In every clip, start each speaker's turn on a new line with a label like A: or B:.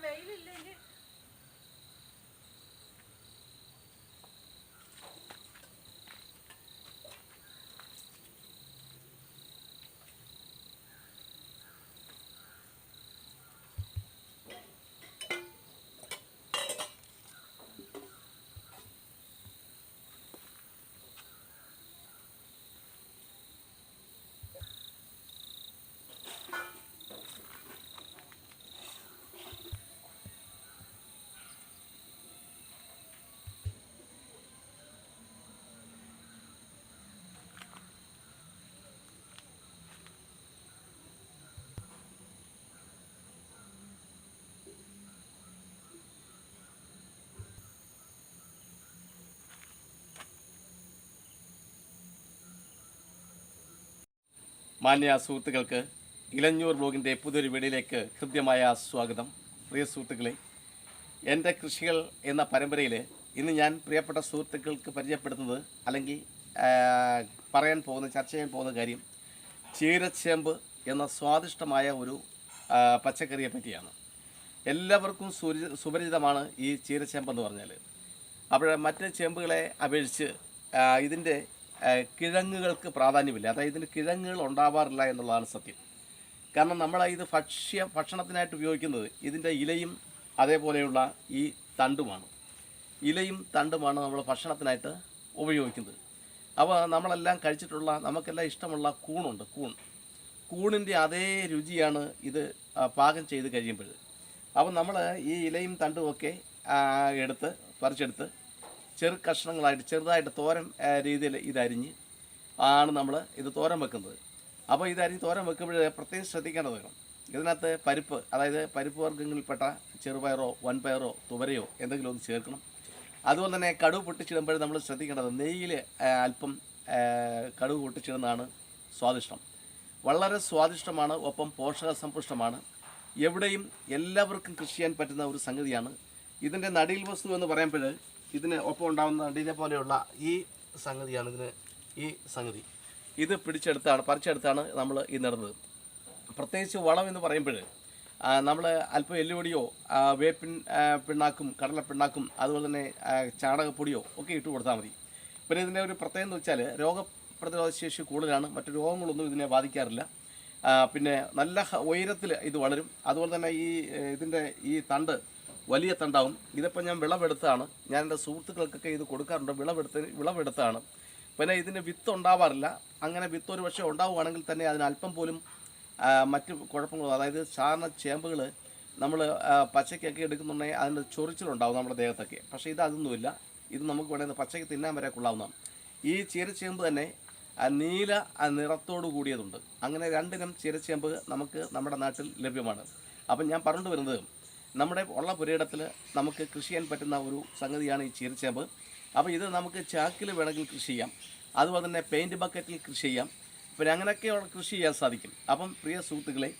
A: വെയിലില്ലെങ്കിൽ
B: മാന്യ സുഹൃത്തുക്കൾക്ക് ഇലഞ്ഞൂർ ബ്ലോഗിന്റെ പുതിയൊരു വീടിലേക്ക് ഹൃദ്യമായ സ്വാഗതം. പ്രിയ സുഹൃത്തുക്കളെ എന്റെ കൃഷികൾ എന്ന പരമ്പരയിൽ ഇന്ന് ഞാൻ പ്രിയപ്പെട്ട സുഹൃത്തുക്കൾക്ക് പരിചയപ്പെടുത്തുന്നത് അല്ലെങ്കിൽ പറയാൻ പോകുന്ന ചർച്ച ചെയ്യാൻ പോകുന്ന കാര്യം ചീരച്ചേമ്പ് എന്ന സ്വാദിഷ്ടമായ ഒരു പച്ചക്കറിയെ പറ്റിയാണ്. എല്ലാവർക്കും സുപരിചിതമാണ് ഈ ചീരച്ചേമ്പ് എന്ന് പറഞ്ഞാൽ അപ്പോൾ മറ്റ് ചേമ്പുകളെ അപേക്ഷിച്ച് ഇതിന്റെ കിഴങ്ങുകൾക്ക് പ്രാധാന്യമില്ല. അതായത് ഇതിന് കിഴങ്ങുകൾ ഉണ്ടാവാറില്ല എന്നുള്ളതാണ് സത്യം. കാരണം നമ്മൾ ഇത് ഭക്ഷ്യ ഭക്ഷണത്തിനായിട്ട് ഉപയോഗിക്കുന്നത് ഇതിന്റെ ഇലയും അതേപോലെയുള്ള ഈ തണ്ടുമാണ്. ഇലയും തണ്ടുമാണ് നമ്മൾ ഭക്ഷണത്തിനായിട്ട് ഉപയോഗിക്കുന്നത്. അപ്പോൾ നമ്മളെല്ലാം കഴിച്ചിട്ടുള്ള നമുക്കെല്ലാം ഇഷ്ടമുള്ള കൂണുണ്ട് കൂൺ. കൂണിന്റെ അതേ രുചിയാണ് ഇത് പാകം ചെയ്ത് കഴിയുമ്പോൾ. അപ്പോൾ നമ്മൾ ഈ ഇലയും തണ്ടുമൊക്കെ എടുത്ത് പറിച്ചെടുത്ത് ചെറു കഷ്ണങ്ങളായിട്ട് ചെറുതായിട്ട് തോരൻ രീതിയിൽ ഇതരിഞ്ഞ് ആണ് നമ്മൾ ഇത് തോരൻ വെക്കുന്നത്. അപ്പോൾ ഇതരിഞ്ഞ് തോരൻ വെക്കുമ്പോൾ പ്രത്യേകം ശ്രദ്ധിക്കേണ്ടത് വേണം. ഇതിനകത്ത് പരിപ്പ് അതായത് പരിപ്പ് വർഗങ്ങളിൽപ്പെട്ട ചെറുപയറോ വൻപയറോ തുവരയോ എന്തെങ്കിലും ഒന്ന് ചേർക്കണം. അതുപോലെ തന്നെ കടുവ് പൊട്ടിച്ചിടുമ്പോൾ നമ്മൾ ശ്രദ്ധിക്കേണ്ടത് നെയ്യിൽ അല്പം കടുവ് പൊട്ടിച്ചിടുന്നതാണ് സ്വാദിഷ്ടം. വളരെ സ്വാദിഷ്ടമാണ് ഒപ്പം പോഷക സമ്പുഷ്ടമാണ് എവിടെയും എല്ലാവർക്കും കൃഷി ചെയ്യാൻ പറ്റുന്ന ഒരു സംഗതിയാണ്. ഇതിന്റെ നടിയിൽ വസ്തു എന്ന് പറയുമ്പോൾ ഇതിന് ഒപ്പം ഉണ്ടാകുന്ന നടിനെ പോലെയുള്ള ഈ സംഗതിയാണ് ഇതിന് ഈ സംഗതി. ഇത് പിടിച്ചെടുത്താണ് പറിച്ചെടുത്താണ് നമ്മൾ ഈ നടുന്നത്. പ്രത്യേകിച്ച് വളം എന്ന് പറയുമ്പോൾ നമ്മൾ അല്പം എല്ലുപൊടിയോ വേപ്പിൻ പിണ്ണാക്കും കടല പിണ്ണാക്കും അതുപോലെ തന്നെ ചാണകപ്പൊടിയോ ഒക്കെ ഇട്ട് കൊടുത്താൽ മതി. പിന്നെ ഇതിന്റെ ഒരു പ്രത്യേകത എന്ന് വെച്ചാൽ രോഗപ്രതിരോധ ശേഷി കൂടുതലാണ് മറ്റു രോഗങ്ങളൊന്നും ഇതിനെ ബാധിക്കാറില്ല. പിന്നെ നല്ല ഉയരത്തിൽ ഇത് വളരും. അതുപോലെ തന്നെ ഈ ഇതിന്റെ ഈ തണ്ട് വലിയ തണ്ടാവും. ഇതിപ്പോൾ ഞാൻ വിളവെടുത്താണ്. ഞാൻ എന്റെ സുഹൃത്തുക്കൾക്കൊക്കെ ഇത് കൊടുക്കാറുണ്ട്. വിളവെടുത്ത് വിളവെടുത്താണ്. പിന്നെ ഇതിന് വിത്ത് ഉണ്ടാവാറില്ല. അങ്ങനെ വിത്ത് ഒരു പക്ഷേ ഉണ്ടാവുകയാണെങ്കിൽ തന്നെ അതിന് അല്പം പോലും മറ്റ് കുഴപ്പങ്ങളോ അതായത് സാധാരണ ചേമ്പുകൾ നമ്മൾ പച്ചക്കൊക്കെ എടുക്കുന്നുണ്ടെങ്കിൽ അതിന്റെ ചൊറിച്ചിലുണ്ടാവും നമ്മുടെ ദേഹത്തൊക്കെ. പക്ഷേ ഇത് അതൊന്നുമില്ല. ഇത് നമുക്ക് വേണമെങ്കിൽ പച്ചയ്ക്ക് തിന്നാൻ വരെ കൊള്ളാവുന്നതാണ്. ഈ ചീരച്ചേമ്പ് തന്നെ നീല നിറത്തോടു കൂടിയതുണ്ട്. അങ്ങനെ രണ്ടിനം ചീരച്ചേമ്പ് നമുക്ക് നമ്മുടെ നാട്ടിൽ ലഭ്യമാണ്. അപ്പം ഞാൻ പറഞ്ഞു വരുന്നത് നമ്മുടെ ഉള്ള പുരയിടത്തിൽ നമുക്ക് കൃഷി ചെയ്യാൻ പറ്റുന്ന ഒരു സംഗതിയാണ് ഈ ചീരച്ചേമ്പ് അപ്പോൾ ഇത് നമുക്ക് ചാക്കിൽ വേണമെങ്കിൽ കൃഷി ചെയ്യാം. അതുപോലെ തന്നെ പെയിന്റ് ബക്കറ്റിൽ കൃഷി ചെയ്യാം. പിന്നെ അങ്ങനെയൊക്കെയുള്ള കൃഷി ചെയ്യാൻ സാധിക്കും. അപ്പം പ്രിയ സുഹൃത്തുക്കളെ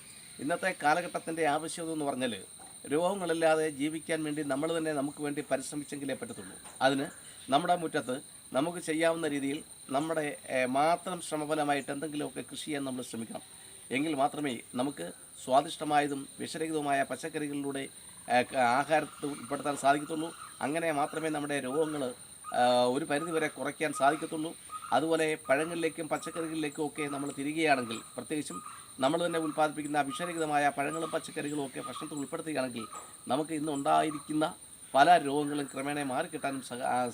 B: ഇന്നത്തെ കാലഘട്ടത്തിന്റെ ആവശ്യം എന്ന് പറഞ്ഞാൽ രോഗങ്ങളില്ലാതെ ജീവിക്കാൻ വേണ്ടി നമ്മൾ തന്നെ നമുക്ക് വേണ്ടി പരിശ്രമിച്ചെങ്കിലേ പറ്റത്തുള്ളൂ. അതിന് നമ്മുടെ മുറ്റത്ത് നമുക്ക് ചെയ്യാവുന്ന രീതിയിൽ നമ്മുടെ മാത്രം ശ്രമഫലമായിട്ട് എന്തെങ്കിലുമൊക്കെ കൃഷി ചെയ്യാൻ നമ്മൾ ശ്രമിക്കണം. എങ്കിൽ മാത്രമേ നമുക്ക് സ്വാദിഷ്ടമായതും വിഷരഹിതവുമായ പച്ചക്കറികളിലൂടെ ആഹാരത്തിൽ ഉൾപ്പെടുത്താൻ സാധിക്കത്തുള്ളൂ. അങ്ങനെ മാത്രമേ നമ്മുടെ രോഗങ്ങൾ ഒരു പരിധിവരെ കുറയ്ക്കാൻ സാധിക്കത്തുള്ളൂ. അതുപോലെ പഴങ്ങളിലേക്കും പച്ചക്കറികളിലേക്കും ഒക്കെ നമ്മൾ തിരികുകയാണെങ്കിൽ പ്രത്യേകിച്ചും നമ്മൾ തന്നെ ഉൽപ്പാദിപ്പിക്കുന്ന വിഷരഹിതമായ പഴങ്ങളും പച്ചക്കറികളും ഒക്കെ ഭക്ഷണത്തിൽ ഉൾപ്പെടുത്തുകയാണെങ്കിൽ നമുക്ക് ഇന്ന് ഉണ്ടായിരിക്കുന്ന പല രോഗങ്ങളും ക്രമേണ മാറിക്കിട്ടാനും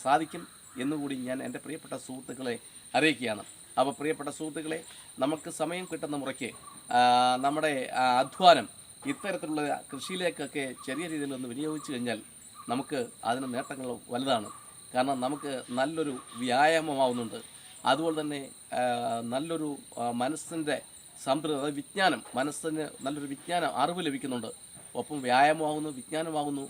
B: സാധിക്കും എന്നുകൂടി ഞാൻ എന്റെ പ്രിയപ്പെട്ട സുഹൃത്തുക്കളെ അറിയിക്കുകയാണ്. അപ്പോൾ പ്രിയപ്പെട്ട സുഹൃത്തുക്കളെ നമുക്ക് സമയം കിട്ടുന്ന മുറയ്ക്ക് നമ്മുടെ അധ്വാനം ഇത്തരത്തിലുള്ള കൃഷിയിലേക്കൊക്കെ ചെറിയ രീതിയിൽ ഒന്ന് വിനിയോഗിച്ചു കഴിഞ്ഞാൽ നമുക്ക് അതിന് നേട്ടങ്ങൾ വലുതാണ്. കാരണം നമുക്ക് നല്ലൊരു വ്യായാമമാവുന്നുണ്ട്. അതുപോലെ തന്നെ നല്ലൊരു മനസ്സിന്റെ സംതൃപ്തി വിജ്ഞാനം മനസ്സിന് നല്ലൊരു വിജ്ഞാനം അറിവ് ലഭിക്കുന്നുണ്ട്. ഒപ്പം വ്യായാമമാകുന്നു വിജ്ഞാനമാകുന്നു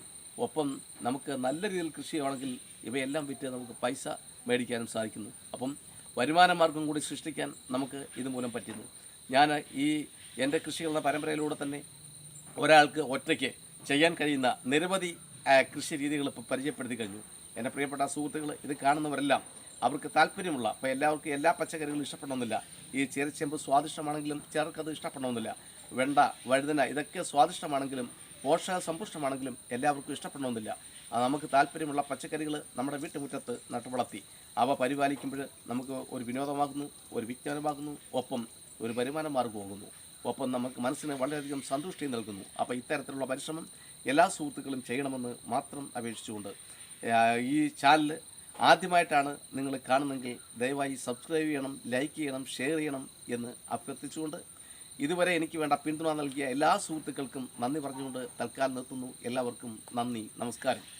B: ഒപ്പം നമുക്ക് നല്ല രീതിയിൽ കൃഷി ചെയ്യുകയാണെങ്കിൽ ഇവയെല്ലാം വിറ്റ് നമുക്ക് പൈസ മേടിക്കാനും സാധിക്കുന്നു. അപ്പം വരുമാന മാർഗം കൂടി സൃഷ്ടിക്കാൻ നമുക്ക് ഇതുമൂലം പറ്റുന്നു. ഞാൻ ഈ എന്റെ കൃഷികളുടെ പരമ്പരയിലൂടെ തന്നെ ഒരാൾക്ക് ഒറ്റയ്ക്ക് ചെയ്യാൻ കഴിയുന്ന നിരവധി കൃഷി രീതികൾ ഇപ്പോൾ പരിചയപ്പെടുത്തി കഴിഞ്ഞു. എന്റെ പ്രിയപ്പെട്ട സുഹൃത്തുക്കൾ ഇത് കാണുന്നവരെല്ലാം അവർക്ക് താല്പര്യമുള്ള അപ്പോൾ എല്ലാവർക്കും എല്ലാ പച്ചക്കറികളും ഇഷ്ടപ്പെടണമെന്നില്ല. ഈ ചെറിയ ചെമ്പ് സ്വാദിഷ്ടമാണെങ്കിലും ചിലർക്കത് ഇഷ്ടപ്പെടണമെന്നില്ല. വെണ്ട വഴുതന ഇതൊക്കെ സ്വാദിഷ്ടമാണെങ്കിലും പോഷക സമ്പുഷ്ടമാണെങ്കിലും എല്ലാവർക്കും ഇഷ്ടപ്പെടണമെന്നില്ല. അത് നമുക്ക് താല്പര്യമുള്ള പച്ചക്കറികൾ നമ്മുടെ വീട്ടുമുറ്റത്ത് നട്ടുവളർത്തി. അവ പരിപാലിക്കുമ്പോൾ നമുക്ക് ഒരു വിനോദമാകുന്നു ഒരു വിജ്ഞാനമാകുന്നു ഒപ്പം ഒരു വരുമാന മാർഗമാകുന്നു ഒപ്പം നമുക്ക് മനസ്സിന് വളരെയധികം സന്തുഷ്ടി നൽകുന്നു. അപ്പോൾ ഇത്തരത്തിലുള്ള പരിശ്രമം എല്ലാ സുഹൃത്തുക്കളും ചെയ്യണമെന്ന് മാത്രം അപേക്ഷിച്ചുകൊണ്ട് ഈ ചാനൽ ആദ്യമായിട്ടാണ് നിങ്ങൾ കാണുന്നെങ്കിൽ ദയവായി സബ്സ്ക്രൈബ് ചെയ്യണം ലൈക്ക് ചെയ്യണം ഷെയർ ചെയ്യണം എന്ന് അഭ്യർത്ഥിച്ചുകൊണ്ട് ഇതുവരെ എനിക്ക് വേണ്ട പിന്തുണ നൽകിയ എല്ലാ സുഹൃത്തുക്കൾക്കും നന്ദി പറഞ്ഞുകൊണ്ട് തൽക്കാലം നിർത്തുന്നു. എല്ലാവർക്കും നന്ദി. നമസ്കാരം.